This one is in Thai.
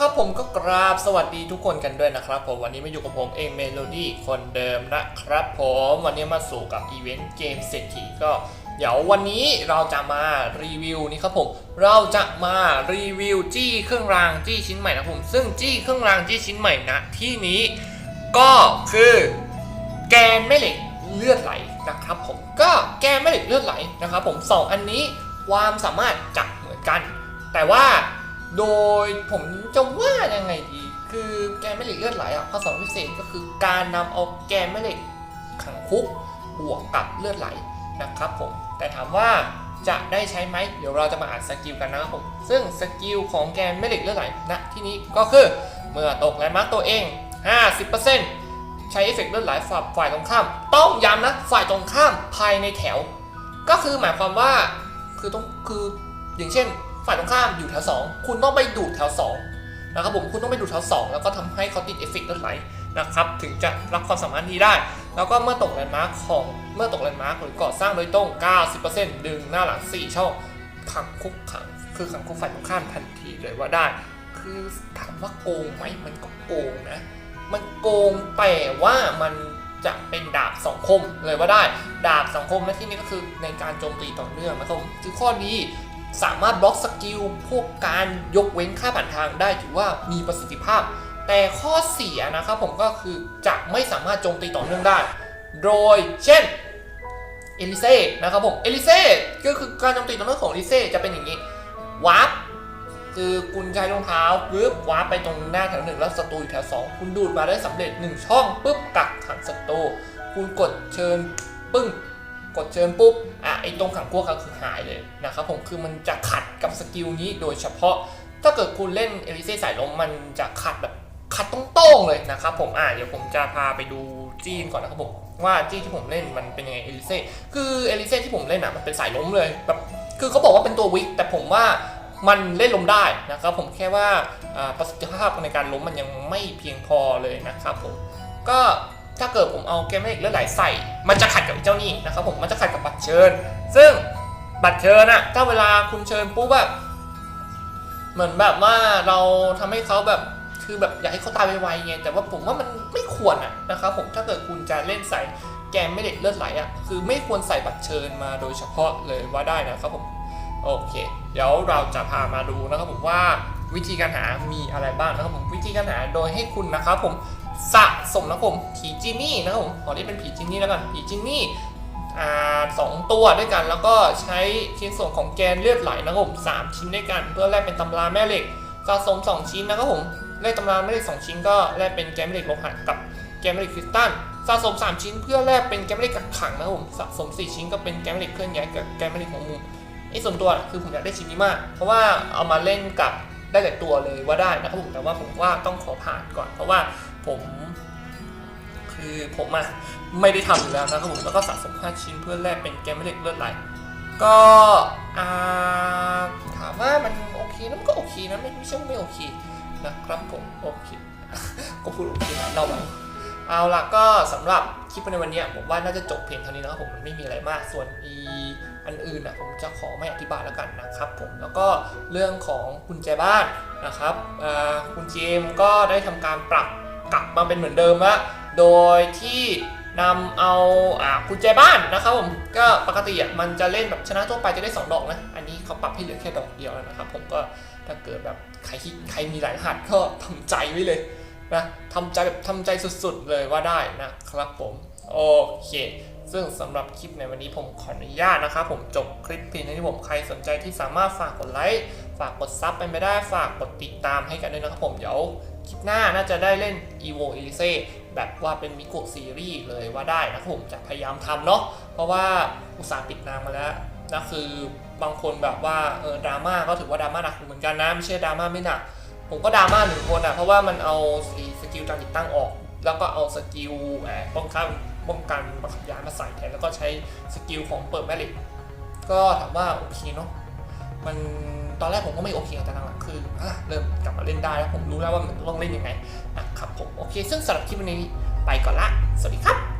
ครับผมก็กราบสวัสดีทุกคนกันด้วยนะครับผมวันนี้มาอยู่กับผมเองเมโลดี้คนเดิมนะครับผมวันนี้มาสู่กับอีเวนต์เกมเศรษฐีก็เดี๋ยววันนี้เราจะมารีวิวนี่ครับผมเราจะมารีวิวจี้เครื่องรางจี้ชิ้นใหม่นะผมซึ่งจี้เครื่องรางจี้ชิ้นใหม่นะที่นี้ก็คือแกนแม่เหล็กเลือดไหลนะครับผมก็แกนแม่เหล็กเลือดไหลนะครับผมสองอันนี้ความสามารถจะเหมือนกัน แต่ว่า โดยผมจะว่ายังไงดี คือแกนแม่เหล็กเลือดไหลอะข้อสอนพิเศษก็คือการนำเอาแกนแม่เหล็กขังคุกบวกกับเลือดไหลนะครับผม แต่ถามว่าจะได้ใช้ไหม เดี๋ยวเราจะมาอ่านสกิลกันนะครับผม ซึ่งสกิลของแกนแม่เหล็กเลือดไหลณที่นี้ก็คือเมื่อตกแลนด์มาร์กตัวเอง 50%ใช้เอฟเฟกต์เลือดไหลฝ่ายฝ่ายตรงข้าม ต้องย้ำนะฝ่ายตรงข้ามภายในแถว ก็คือหมายความว่าคือต้องคืออย่างเช่น ฝ่ายตรงข้ามอยู่แถว2คุณต้องไปดูดแถว2นะครับผมคุณต้องไปดูดแถว2แล้วก็ทำให้เขาติดเอฟเฟกต์เลือดไหลนะครับถึงจะรับความสามารถนี้ได้ แล้วก็เมื่อตกแลนด์มาร์คของเมื่อตกแลนด์มาร์คหรือก่อสร้างโดยตรง 90%ดึงหน้าหลัง 4 ช่องขังคุกขังคือขังคุกฝ่ายตรงข้ามทันทีเลยว่าได้ คือถามว่าโกงไหมมันก็โกงนะ มันโกงแต่ว่ามันจะเป็นดาบสองคมเลยว่าได้ ดาบสองคมในที่นี้ก็คือในการโจมตีต่อเนื่องนะครับคือข้อนี้ สามารถบล็อกสกิลพวกการยกเว้นค่าผ่านทางได้ถือว่ามีประสิทธิภาพ แต่ข้อเสียนะครับผมก็คือจะไม่สามารถโจมตีต่อเนื่องได้ โดยเช่นเอลิเซ่นะครับผมเอลิเซ่ก็คือการโจมตีต่อเนื่องของเอลิเซ่จะเป็นอย่างนี้วาร์ปคือคุณใช้รองเท้าปึ๊บวาร์ปไปตรงหน้าแถวหนึ่งแล้วศัตรูอยู่แถวสองคุณดูดมาได้สำเร็จหนึ่งช่องปุ๊บกักขังศัตรูคุณกดเชิญปึ้ง กดเชิญปุ๊บอะไอ้ตรงขังพวก็คือหายเลยนะครับผมคือมันจะขัดกับสกิลนี้โดยเฉพาะ ถ้าเกิดคุณเล่นเอลิเซ่สายลมมันจะขัดแบบขัดตรงๆเลยนะครับผมอะเดี๋ยวผมจะพาไปดูจี้ก่อนนะครับผมว่าจี้ที่ผมเล่นมันเป็นยังไงเอลิเซ่คือเอลิเซ่ที่ผมเล่นอะมันเป็นสายล้มเลยแบบคือเขาบอกว่าเป็นตัววิกแต่ผมว่ามันเล่นล้มได้นะครับผมแค่ว่าประสิทธิภาพในการล้มมันยังไม่เพียงพอเลยนะครับผมก็ ถ้าเกิดผมเอาแกมเมกเลือดไหลใส่ มันจะขัดกับเจ้านี่นะครับผมมันจะขัดกับบัตรเชิญ ซึ่งบัตรเชิญอะถ้าเวลาคุณเชิญปุ๊บแบบเหมือนแบบว่าเราทำให้เขาแบบคือแบบอยากให้เขาตายไวๆไงแต่ว่าผมว่ามันไม่ควรอะนะครับผมถ้าเกิดคุณจะเล่นใส่แกมไม่เด็กเลือดไหลอะคือไม่ควรใส่บัตรเชิญมาโดยเฉพาะเลยว่าได้นะครับผมโอเค เดี๋ยวเราจะพามาดูนะครับผมว่าวิธีการหามีอะไรบ้างนะครับผมวิธีการหาโดยให้คุณนะครับผม สมนะครับผมผีจินนี่นะครับผมขอเรียกเป็นผีจินนี่แล้วกันผีจินนี่สองตัวด้วยกันแล้วก็ใช้ชิ้นส่วนของแกนเลือดไหลนะครับผมสามชิ้นด้วยกัน เพื่อแลกเป็นตำราแม่เหล็กสะสม 2 ชิ้นนะครับผมแลกตำราแม่เหล็ก2ชิ้นก็แลกเป็นแกนแม่เหล็กโลหะกับแกนแม่เหล็กคริสตัลสะสม 3 ชิ้นเพื่อแลกเป็นแกนแม่เหล็กกักขังนะครับผมสะสม 4 ชิ้นก็เป็นแกนแม่เหล็กเคลื่อนย้ายกับแกนแม่เหล็กของมุมไอ้ส่วนตัวคือผมอยากได้ชิ้นนี้มาก เพราะว่าเอามาเล่นกับได้หลายตัวเลยว่าได้นะครับผมแต่ว่าผมว่าต้องขอผ่านก่อน เพราะว่าผม คือผมอะไม่ได้ทำอยู่แล้วนะครับผมแล้วก็สะสม 5 ชิ้นเพื่อแลกเป็นแกมเมเล็กเลือดไหลก็ถามว่ามันโอเคนะมันก็โอเคนะไม่ไม่ใช่ไม่โอเคนะครับผมโอเคก็พูดโอเคนะเราแบบเอาล่ะก็สำหรับคลิปในวันนี้ผมว่าน่าจะจบเพียงเท่านี้นะครับผมมันไม่มีอะไรมากส่วนอีอันอื่นนะผมจะขอไม่อธิบายแล้วกันนะครับผมแล้วก็เรื่องของกุญแจบ้านนะครับคุณเจมก็ได้ทำการปรับกลับมาเป็นเหมือนเดิมแล้ว โดยที่นำเอาอ่ากุญแจบ้านนะครับผมก็ปกติอะมันจะเล่นแบบชนะทั่วไปจะได้ 2 ดอกนะ อันนี้เขาปรับให้เหลือแค่ดอกเดียวแล้วนะครับผมก็ถ้าเกิดแบบใครที่ใครมีหลายหัสก็ทำใจไว้เลยนะทำใจแบบทำใจสุดๆเลยว่าได้นะครับผมโอเค ซึ่งสำหรับคลิปในวันนี้ผมขออนุญาตนะครับผมจบคลิปเพียงเท่านี้ผมใครสนใจที่สามารถฝากกดไลค์ฝากกดซับเป็นไปได้ฝากกดติดตามให้กันด้วยนะครับผมเดี๋ยว คลิปหน้าน่าจะได้เล่น evo e l i s e แบบว่าเป็นมิโกะซีรีส์เลยว่าได้นะครับผมจะพยายามทำเนาะเพราะว่าอุตส่าห์ติดนานมาแล้วนะคือบางคนแบบว่าเออดราม่าก็ถือว่าดราม่าหนักเหมือนกันนะไม่ใช่ดราม่าไม่หนักผมก็ดราม่าหนึ่งคนอะเพราะว่ามันเอาสกิลการติดตั้งออก แล้วก็เอาสกิลแอบป้องกันป้องกันบังคับยามาใส่แทนแล้วก็ใช้สกิลของเปิดแม่เหล็กก็ถามว่าโอเคเนาะมัน อนแรกผมก็ไม่โอเคแต่หลังๆคืออะเริ่มกลับมาเล่นได้แล้วผมรู้แล้วว่ามันต้องเล่นยังไงนะครับผมโอเค ซึ่งสำหรับคลิปวันนี้ไปก่อนละ สวัสดีครับ